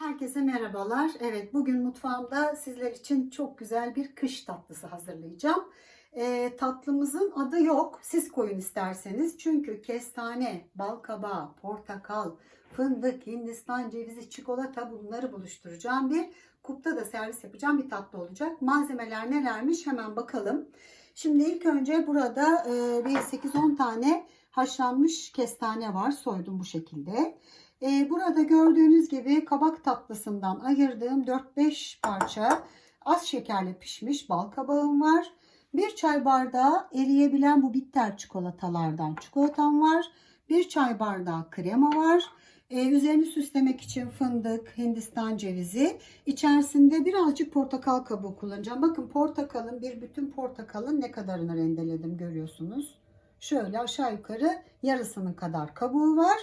Herkese merhabalar. Evet bugün mutfağımda sizler için çok güzel bir kış tatlısı hazırlayacağım. Ee, tatlımızın adı yok. Siz koyun isterseniz. Çünkü kestane, bal kabağı, portakal, fındık, hindistan cevizi, çikolata bunları buluşturacağım bir kupta da servis yapacağım bir tatlı olacak. Malzemeler nelermiş hemen bakalım. Şimdi ilk önce burada e, bir 8-10 tane haşlanmış kestane var. Soydum bu şekilde. Ee, burada gördüğünüz gibi kabak tatlısından ayırdığım 4-5 parça az şekerle pişmiş bal kabağım var. Bir çay bardağı eriyebilen bu bitter çikolatalardan çikolatam var. Bir çay bardağı krema var. Ee, üzerini süslemek için fındık, hindistan cevizi. İçerisinde birazcık portakal kabuğu kullanacağım. Bakın portakalın bir bütün portakalın ne kadarını rendeledim görüyorsunuz. Şöyle aşağı yukarı yarısının kadar kabuğu var.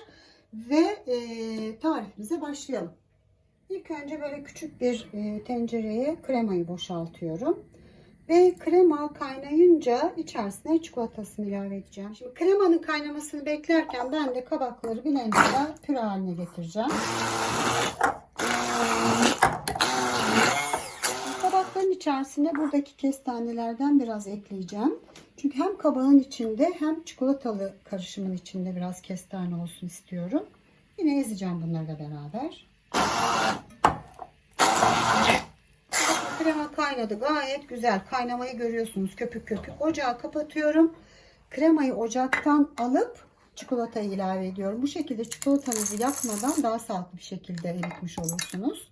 Ve e, tarifimize başlayalım. İlk önce böyle küçük bir e, tencereye kremayı boşaltıyorum. Ve krema kaynayınca içerisine çikolatasını ilave edeceğim. Şimdi kremanın kaynamasını beklerken ben de kabakları blenderda püre haline getireceğim. Kabakların içerisine buradaki kestanelerden biraz ekleyeceğim. Çünkü hem kabağın içinde hem çikolatalı karışımın içinde biraz kestane olsun istiyorum. Yine ezeceğim bunları da beraber. Krema kaynadı. Gayet güzel. Kaynamayı görüyorsunuz. Köpük köpük. Ocağı kapatıyorum. Kremayı ocaktan alıp çikolatayı ilave ediyorum. Bu şekilde çikolatanızı yakmadan daha sağlıklı bir şekilde eritmiş olursunuz.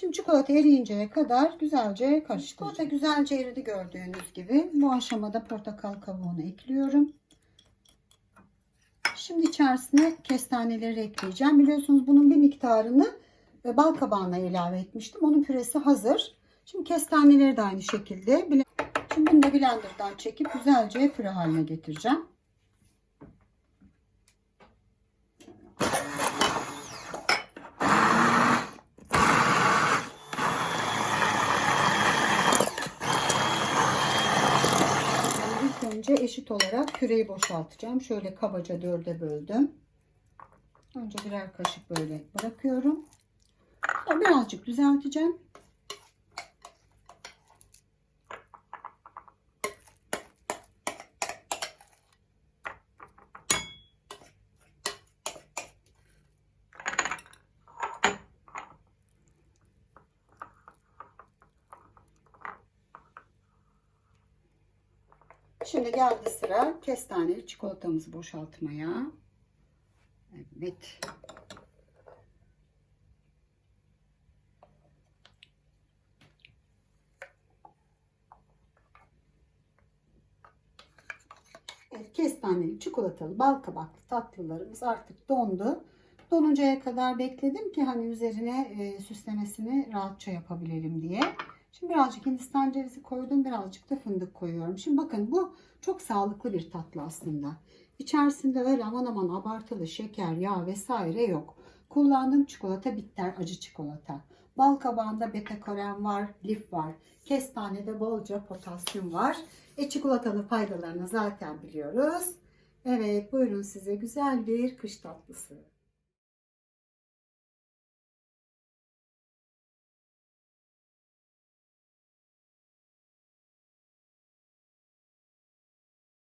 Şimdi çikolata eriyinceye kadar güzelce karıştıracağım. Çikolata güzelce eridi gördüğünüz gibi. Bu aşamada portakal kabuğunu ekliyorum. Şimdi içerisine kestaneleri ekleyeceğim. Biliyorsunuz bunun bir miktarını e, bal kabağına ilave etmiştim. Onun püresi hazır. Şimdi kestaneleri de aynı şekilde. Şimdi bunu da blenderdan çekip güzelce püre haline getireceğim. İlk önce eşit olarak püreyi boşaltacağım. Şöyle kabaca dörde böldüm. Önce birer kaşık böyle bırakıyorum. Birazcık düzelteceğim. Şimdi geldi sıra kestaneli çikolatamızı boşaltmaya. Evet, kestaneli, çikolatalı, bal kabaklı tatlılarımız artık dondu. Donuncaya kadar bekledim ki hani üzerine e, süslemesini rahatça yapabilelim diye. Şimdi birazcık hindistan cevizi koydum. Birazcık da fındık koyuyorum. Şimdi bakın bu çok sağlıklı bir tatlı aslında. İçerisinde öyle aman aman abartılı şeker, yağ vesaire yok. Kullandığım çikolata bitter acı çikolata. Bal kabağında beta karen var, lif var. Kestanede bolca potasyum var. E çikolatanın faydalarını zaten biliyoruz. Evet buyurun size güzel bir kış tatlısı.